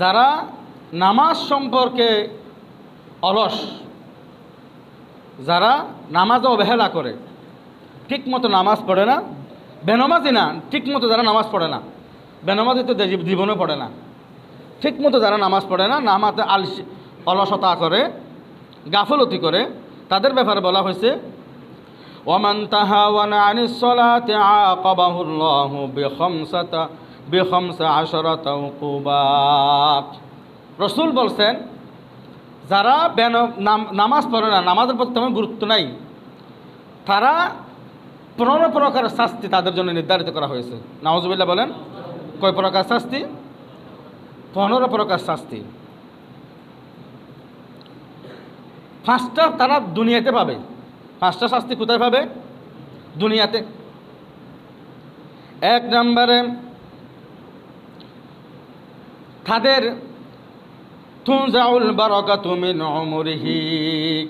যারা নামাজ সম্পর্কে অলস, যারা নামাজ অবহেলা করে ঠিক মতো নামাজ পড়ে না, বেনমাজি না ঠিক মতো যারা নামাজ পড়ে না, বেনমাজি তো জীবনে পড়ে না ঠিক মতো যারা নামাজ পড়ে না, নামাজে আলস অলসতা করে, গাফলতি করে, তাদের ব্যাপারে বলা হয়েছে ওমান তাহাওয়ান আনিস বিখামসাতা বিখামসা রসুল বলছেন, যারা বেন নাম- নামাজ পড়ে না, নামাজের প্রতি তেমন গুরুত্ব নাই, তারা পনেরো প্রকার শাস্তি তাদের জন্য নির্ধারিত করা হয়েছে। নওয়াজবিল্লা বলেন, কয় প্রকার শাস্তি? পনেরো প্রকার শাস্তি। পাঁচটা তারা দুনিয়াতে পাবে। পাঁচটা শাস্তি কোথায় পাবে? দুনিয়াতে। এক নম্বরে তাদের তুজাউল বারকাতু মিন উমরিহি।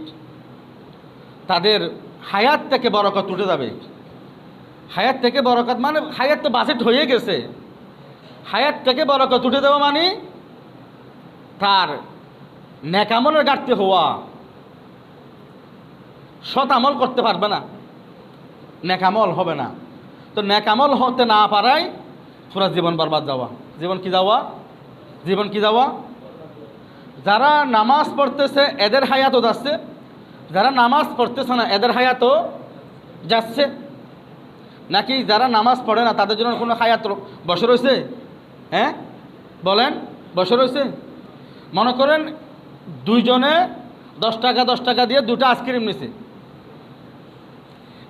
তাদের হায়াত থেকে বরকত উঠে যাবে। হায়াত থেকে বরকত মানে হায়াত তো বাজেট হয়ে গেছে। হায়াত থেকে বরকত উঠে দেওয়া মানে তার নেকামলের ঘাটতি হওয়া। সৎ আমল করতে পারবে না। নেকামল হবে না। তো নেকামল হতে না পারায় পুরা জীবন বরবাদ যাওয়া। জীবন কি যাওয়া? জীবন কি যাওয়া যারা নামাজ পড়তেছে, এদের হায়াতও যাচ্ছে। যারা নামাজ পড়তেছে না, এদের হায়াতও যাচ্ছে। নাকি যারা নামাজ পড়ে না, তাদের জন্য কোনো হায়াত বসে রয়েছে? হ্যাঁ? বলেন, বসে রয়েছে? মনে করেন দুইজনে দশ টাকা দশ টাকা দিয়ে দুটো আইসক্রিম নিছে।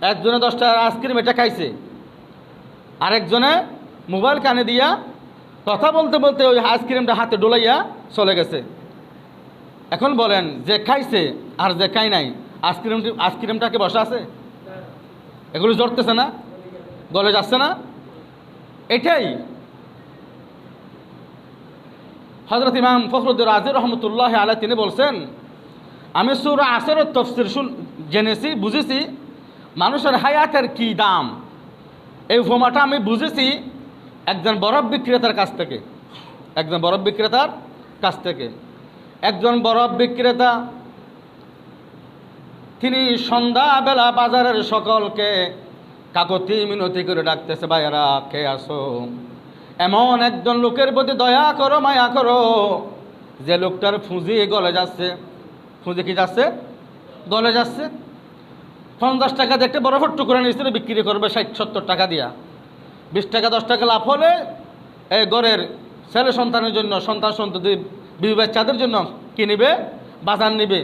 একজনে দশ টাকার আইসক্রিম এটা খাইছে। আরেকজনে মোবাইল কানে দিয়া কথা বলতে বলতে ওই আইসক্রিমটা হাতে ডোলাইয়া চলে গেছে। এখন বলেন, যে খাইছে আর যে খাই নাই আইসক্রিমটি আইসক্রিমটাকে বসা আছে? এগুলো জড়তেছে না? গলে যাচ্ছে না? এটাই। হজরত ইমাম ফখরুদ্দিন রাজি রহমতুল্লাহ আলাই তিনি বলছেন, আমি সুর আসরের তফসির শুন জেনেছি, বুঝেছি, মানুষের হায়াতের কি দাম? এই উপমাটা আমি বুঝেছি একজন বরফ বিক্রেতার কাছ থেকে, একজন বরফ বিক্রেতার কাছ থেকে। একজন বরফ বিক্রেতা, তিনি সন্ধ্যাবেলা বাজারের সকলকে কাকতি মিনতি করে ডাকতেছে, ভাইয়ারা খেয়ে আসো এমন একজন লোকের প্রতি দয়া করো, মায়া করো, যে লোকটার ফুঁজি গলে যাচ্ছে। ফুঁজি কি যাচ্ছে? গলে যাচ্ছে। পঞ্চাশ টাকা দেখতে বরফের টুকরা নিয়েছিল বিক্রি করবে ষাট সত্তর টাকা দিয়া। বিশ টাকা, দশ টাকা লাভ হলে এই গড়ের ছেলে সন্তানের জন্য, সন্তান সন্ততি বিবি বাচ্চাদের জন্য কি নিবে? বাজার নিবে,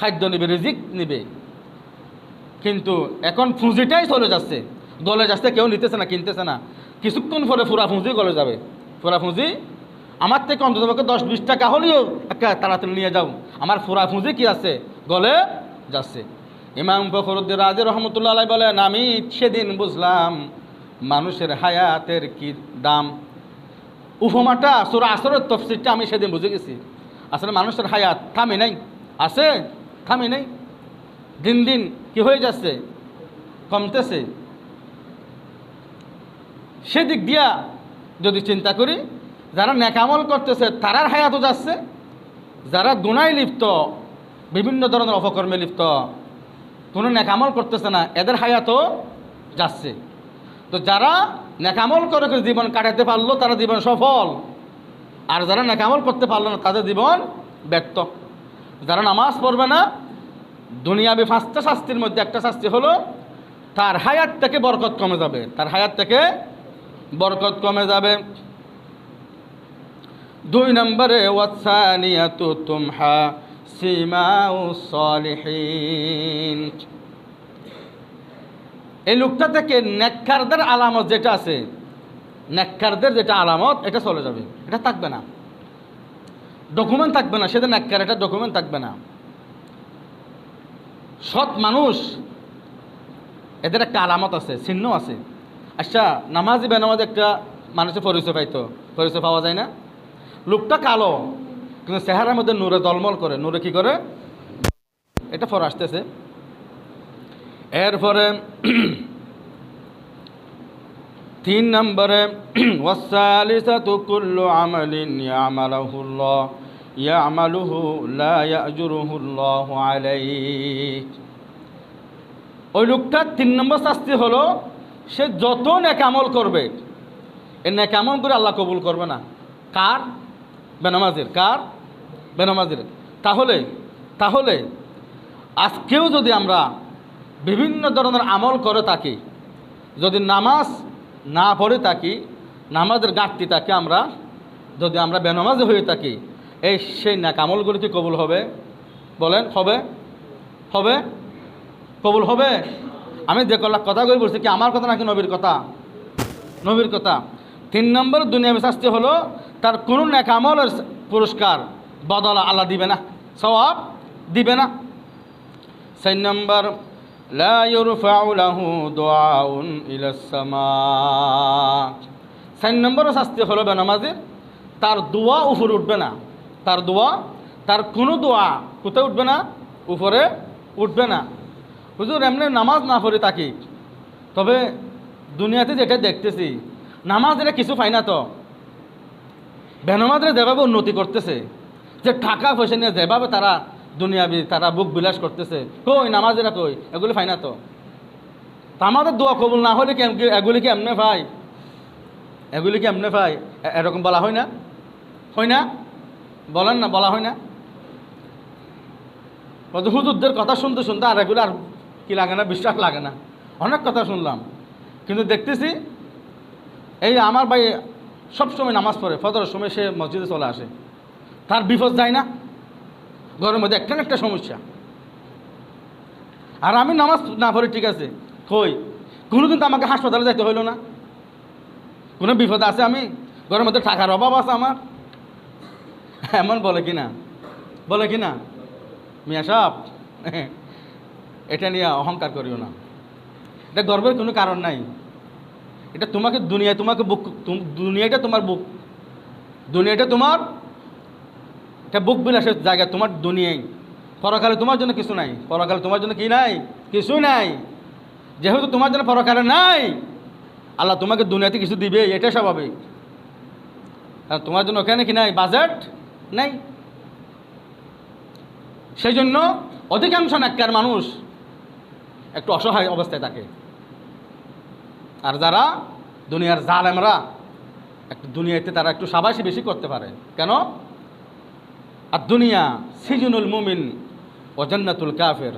খাদ্য নিবে, রিজিক নিবে। কিন্তু এখন পুঁজিটাই চলে যাচ্ছে। গলে যাচ্ছে, কেউ নিতেছে না, কিনতেছে না। কিছুক্ষণ পরে ফুরা পুঁজি গলে যাবে। ফুরা পুঁজি, আমার থেকে অন্তত দশ, বিশ টাকা হলেও একটা তাড়াতাড়ি নিয়ে যাও। আমার ফুরা পুঁজি কি আছে? গলে যাচ্ছে। ইমাম ফখরুদ্দিন রাজে রহমতুল্লাহ বলেন, আমি সেদিন বুঝলাম মানুষের হায়াতের কি দাম? উপমাটা সুরা আসরের তফসিরটা আমি সেদিন বুঝে গেছি। আসলে মানুষের হায়াত থামে নাই। আছে, থামে নাই। দিন দিন কি হয়ে যাচ্ছে? কমতেছে। সেদিক দিয়া যদি চিন্তা করি, যারা নেকামল করতেছে, তারার হায়াতও যাচ্ছে। যারা গুনায় লিপ্ত, বিভিন্ন ধরনের অপকর্মে লিপ্ত, কোনো নেকামল করতেছে না, এদের হায়াতও যাচ্ছে। যারা নেকামল করে করে জীবন কাটাতে পারল, তারা জীবন সফল। আর যারা নেকামল করতে পারল না, তাদের জীবন ব্যর্থ। যারা নামাজ পড়বে না, দুনিয়াবি পাঁচটা শাস্তির মধ্যে একটা শাস্তি হলো, তার হায়াত থেকে বরকত কমে যাবে। তার হায়াত থেকে বরকত কমে যাবে। দুই নম্বরে, ওয়াসানিয়াতু তুমহা সিমাউ সলিহিন। এই লোকটা থেকে নেককারদের আলামত যেটা আছে, নেককারদের যেটা আলামত, এটা চলে যাবে। এটা থাকবে না। ডকুমেন্ট থাকবে না। সেটা নেককার, এটা ডকুমেন্ট থাকবে না। সৎ মানুষ, এদের একটা আলামত আছে চিহ্ন আছে। আচ্ছা নামাজি বেনামাজি একটা মানুষের পরিচয় পাইতো পরিচয় পাওয়া যায় না? লোকটা কালো, কিন্তু চেহারার মধ্যে নূরে দলমল করে। নূরে কি করে? এটা ফর আসতেছে। এরপরে তিন নম্বরে ওই লোকটার তিন নম্বর শাস্তি হলো, সে যত নেকামল করবে, এ নেকামল করে আল্লাহ কবুল করবে না। কার? বেনামাজির। কার? বেনামাজির। তাহলে তাহলে আজকেও যদি আমরা বিভিন্ন ধরনের আমল করে থাকি। যদি নামাজ না পড়ে থাকি, নামাজের ঘাটতি থাকে আমরা, যদি আমরা বেনামাজি হয়ে থাকি, এই সেই নাকামলগুলো কি কবুল হবে? বলেন, হবে? হবে? কবুল হবে? আমি যে কলা কথাগুলি বলছি, কি আমার কথা নাকি নবীর কথা? নবীর কথা। তিন নম্বর দুনিয়া শাস্তি হলো, তার কোনো নেকামলের পুরস্কার বদলা আল্লাহ দিবে না সবাব দিবে না। চার নম্বর লা ইউরফাউ লাহু দুআউন ইলাস সামা চার নম্বর শাস্তি হলো বেনামাজির তার দোয়া উপরে উঠবে না। তার দোয়া, তার কোনো দোয়া কোথায় উঠবে না? উপরে উঠবে না। হুজুর, এমনি নামাজ না পড়ে থাকি। তবে দুনিয়াতে যেটা দেখতেছি, নামাজেরা কিছু পাই না তো। বেনামাজরা যেভাবে উন্নতি করতেছে, যে টাকা পয়সা নিয়ে যেভাবে তারা দুনিয়াবি, তারা বুক বিলাস করতেছে। কই, নামাজেরা কই? এগুলি পাই না তো আমাদের দোয়া কবুল না হলে এগুলি কি এমনে ভাই? এগুলি কি এমনে ভাই এরকম বলা হয় না? হয় না? বলেন না, বলা হয় না? হুজুরদের কথা শুনতে শুনতে আর এগুলো আর কি লাগে না, বিশ্বাস লাগে না। অনেক কথা শুনলাম। কিন্তু দেখতেছি, এই আমার ভাই সবসময় নামাজ পড়ে, ফজরের সময় সে মসজিদে চলে আসে। তার বিপদ যায় না। ঘরের মধ্যে একটা না একটা সমস্যা। আর আমি নামাজ না পড়ি ঠিক আছে, কই? কোনোদিন তো আমাকে হাসপাতালে যাইতে হইল না। কোনো বিপদ আছে আমি? ঘরের মধ্যে টাকার অভাব আছে আমার। এমন বলে কি না বলে কি না মিয়া সাহ এটা নিয়ে অহংকার করিও না। এটা গর্বের কোনো কারণ নাই। এটা তোমাকে দুনিয়া তোমাকে বুক দুনিয়াটা তোমার বুক। দুনিয়াটা তোমার এটা বুক বিলাসের জায়গা, তোমার দুনিয়াই। পরকালে তোমার জন্য কিছু নাই। পরকালে তোমার জন্য কি নাই? কিছুই নাই। যেহেতু তোমার জন্য পরকালে নাই, আল্লাহ তোমাকে দুনিয়াতে কিছু দিবে এটা স্বাভাবিক। তোমার জন্য ওখানে কি নাই? বাজেট নাই। সেই জন্য অধিকাংশ নাক্কার মানুষ একটু অসহায় অবস্থায় থাকে। আর যারা দুনিয়ার জালেমরা, একটু দুনিয়াতে তারা একটু সাবাসী বেশি করতে পারে। কেন? আর দুনিয়া সিজনুল মুমিন ও জান্নাতুল কাফের।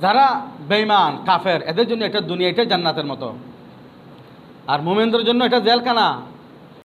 যারা বেইমান কাফের, এদের জন্য এটা দুনিয়া এটা জান্নাতের মতো। আর মুমিনদের জন্য এটা জেলখানা।